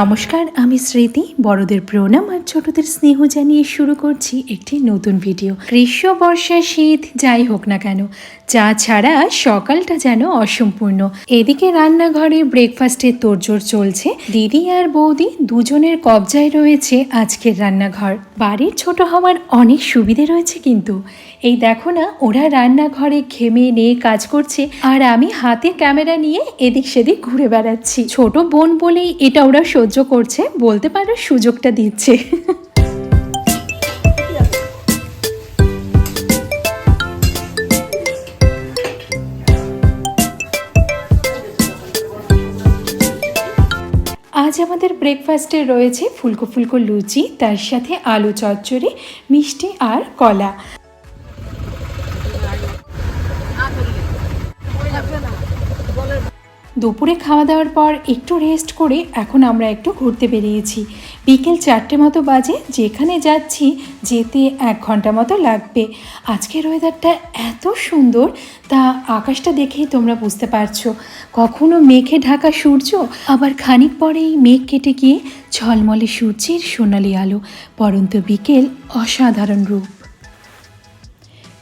নমস্কার, আমি স্মৃতি, বড়দের প্রণাম আর ছোটদের স্নেহ জানিয়ে শুরু করছি একটি নতুন ভিডিও। গ্রীষ্ম বর্ষা শীত, যাই হোক না কেন, চা ছাড়া সকালটা যেন অসম্পূর্ণ। এদিকে রান্নাঘরে ব্রেকফাস্টের তোড়জোড় চলছে। দিদি আর বৌদি দুজনের কবজায় রয়েছে আজকের রান্নাঘর। বাড়ির ছোট হওয়ার অনেক সুবিধে রয়েছে কিন্তু। এই দেখো না, ওরা রান্নাঘরে ঘেমে নিয়ে কাজ করছে, আর আমি হাতে ক্যামেরা নিয়ে এদিক সেদিক ঘুরে বেড়াচ্ছি। ছোট বোন বলেই এটা ওরা সহ্য করছে, বলতে পারো সুযোগটা দিচ্ছে। আজ আমাদের ব্রেকফাস্টে রয়েছে ফুলকো ফুলকো লুচি, তার সাথে আলু চচ্চড়ি, মিষ্টি আর কলা। দুপুরে খাওয়া দাওয়ার পর একটু রেস্ট করে এখন আমরা একটু ঘুরতে বেরিয়েছি। বিকেল চারটে মতো বাজে, যেখানে যাচ্ছি যেতে এক ঘণ্টা মতো লাগবে। আজকের ওয়েদারটা এত সুন্দর, তা আকাশটা দেখেই তোমরা বুঝতে পারছ। কখনো মেঘে ঢাকা সূর্য, আবার খানিক পরেই মেঘ কেটে গিয়ে ঝলমলে সূর্যের সোনালি আলো। পরন্ত বিকেল অসাধারণ রূপ।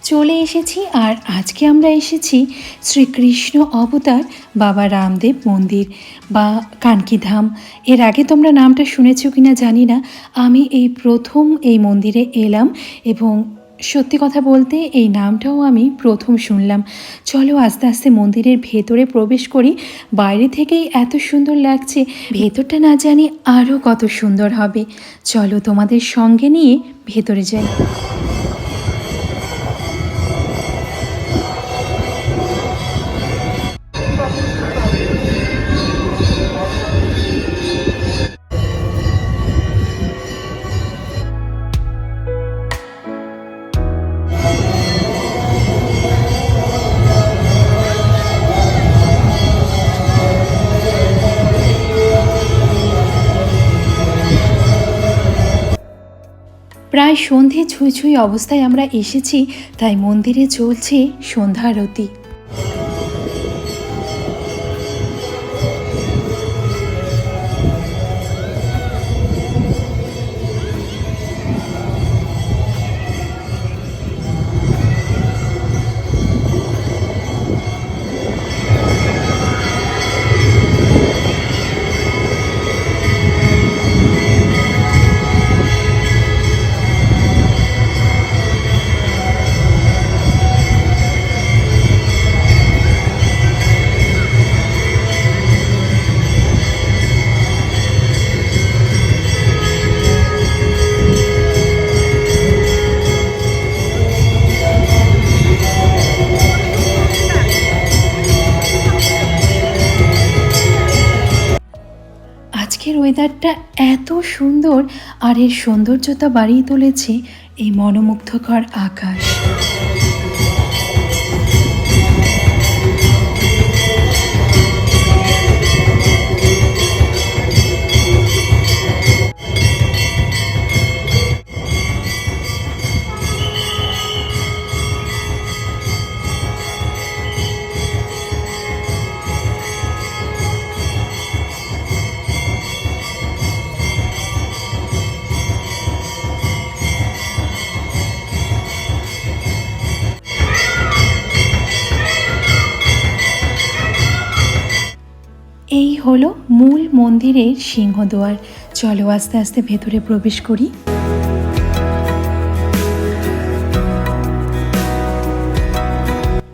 চলে এসেছি আর আজকে আমরা এসেছি শ্রীকৃষ্ণ অবতার বাবা রামদেব মন্দির বা কানকিধাম। এর আগে তোমরা নামটা শুনেছ কি না জানি না। আমি এই প্রথম এই মন্দিরে এলাম এবং সত্যি কথা বলতে এই নামটাও আমি প্রথম শুনলাম। চলো আস্তে আস্তে মন্দিরের ভেতরে প্রবেশ করি। বাইরে থেকেই এত সুন্দর লাগছে, ভেতরটা না জানি আরও কত সুন্দর হবে। চলো তোমাদের সঙ্গে নিয়ে ভেতরে যাই। প্রায় সন্ধে ছুঁই ছুঁই অবস্থায় আমরা এসেছি তাই মন্দিরে চলছে সন্ধ্যা ওয়েদারটা এত সুন্দর আর এর সৌন্দর্যতা বাড়িয়ে তুলেছে এই মনোমুগ্ধকর আকাশ। হলো মূল মন্দিরের সিংহদুয়ার। চলো আস্তে আস্তে ভেতরে প্রবেশ করি।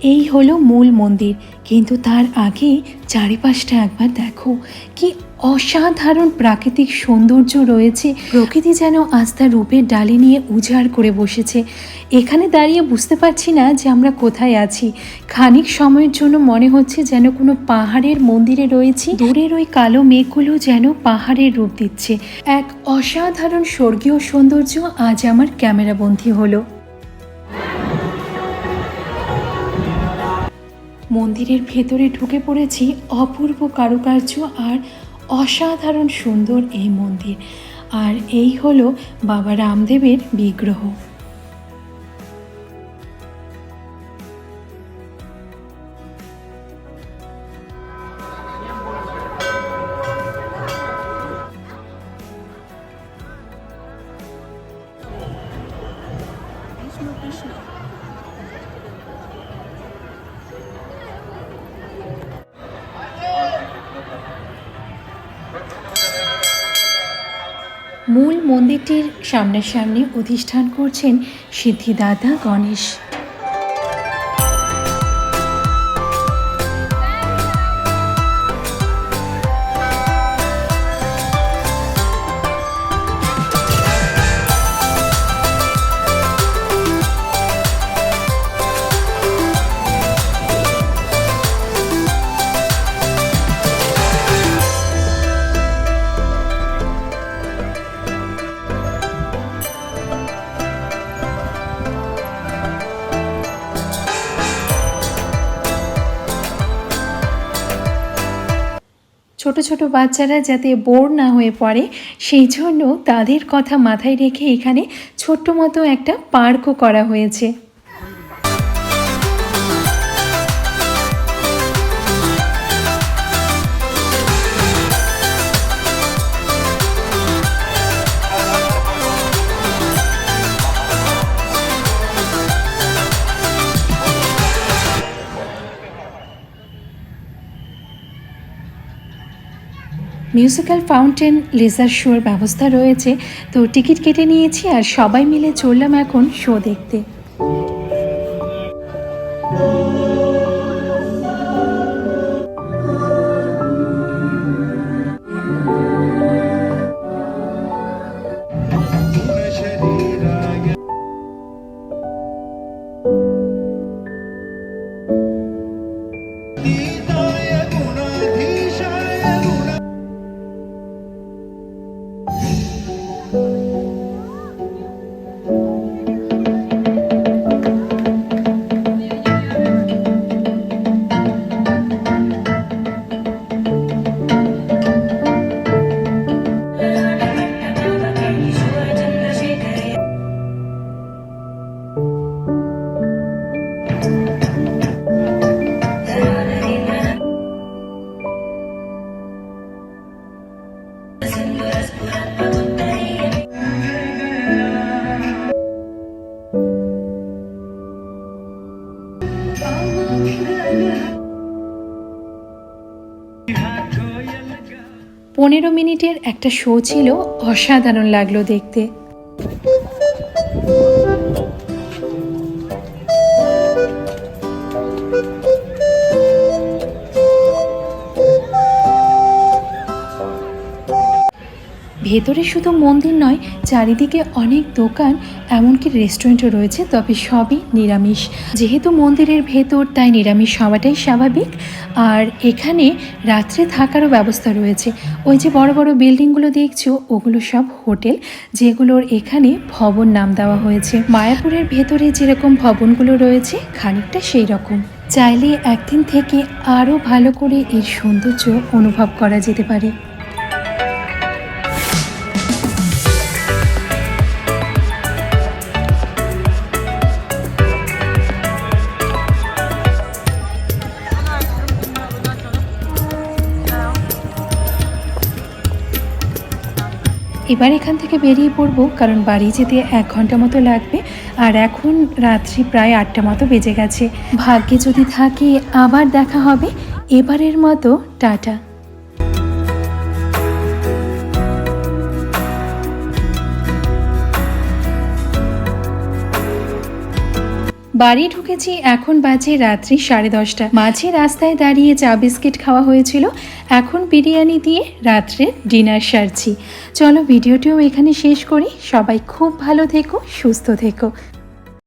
এই হলো মূল মন্দির। কিন্তু তার আগে চারিপাশটা একবার দেখো। কি অসাধারণ প্রাকৃতিক সৌন্দর্য রয়েছে। প্রকৃতি যেন আস্থার রূপের ডালি নিয়ে উজাড় করে বসেছে। এখানে দাঁড়িয়ে বুঝতে পারছি না যে আমরা কোথায় আছি। খানিক সময়ের জন্য মনে হচ্ছে যেন কোনো পাহাড়ের মন্দিরে রয়েছি। দূরের ওই কালো মেঘগুলো যেন পাহাড়ের রূপ দিচ্ছে। এক অসাধারণ স্বর্গীয় সৌন্দর্য আজ আমার ক্যামেরাবন্দী হলো। মন্দিরের ভেতরে ঢুকে পড়েছি অপূর্ব কারুকার্য আর অসাধারণ সুন্দর এই মন্দির। আর এই হলো বাবা রামদেবের বিগ্রহ। মূল মন্দিরটির সামনাসামনি অধিষ্ঠান করছেন সিদ্ধিদাতা গণেশ। ছোট ছোট বাচ্চারা যাতে বোর না হয়ে পড়ে, সেই জন্য তাদের কথা মাথায় রেখে এখানে ছোট্ট মতো একটা পার্কও করা হয়েছে। মিউজিক্যাল ফাউন্টেন, লেজার শোর ব্যবস্থা রয়েছে। তো টিকিট কেটে নিয়েছি আর সবাই মিলে চললাম এখন শো দেখতে। পনেরো মিনিটের একটা শো ছিল অসাধারণ লাগল দেখতে। ভেতরে শুধু মন্দির নয়, চারিদিকে অনেক দোকান, এমনকি রেস্টুরেন্টও রয়েছে, তবে সবই নিরামিষ। যেহেতু মন্দিরের ভেতর, তাই নিরামিষ হওয়াটাই স্বাভাবিক। আর এখানে রাত্রে থাকারও ব্যবস্থা রয়েছে। ওই যে বড় বড় বিল্ডিংগুলো দেখছ, ওগুলো সব হোটেল, যেগুলোর এখানে ভবন নাম দেওয়া হয়েছে। মায়াপুরের ভেতরে যেরকম ভবনগুলো রয়েছে, খানিকটা সেই রকম চাইলে একদিন থেকে আরও ভালো করে এর সৌন্দর্য অনুভব করা যেতে পারে। এবার এখান থেকে বেরিয়ে পড়ব, কারণ বাড়ি যেতে এক ঘণ্টা মতো লাগবে, আর এখন রাত্রি প্রায় আটটা মতো বেজে গেছে। ভাগ্যে যদি থাকে, আবার দেখা হবে। এবারের মতো, টাটা। বাড়ি ঢুকেছি, এখন বাজে রাত্রি সাড়ে দশটা। মাঝে রাস্তায় দাঁড়িয়ে চা বিস্কিট খাওয়া হয়েছিল, এখন বিরিয়ানি দিয়ে রাত্রে ডিনার সারছি। চলো ভিডিওটিও এখানে শেষ করি, সবাই খুব ভালো থেকো, সুস্থ থেকো।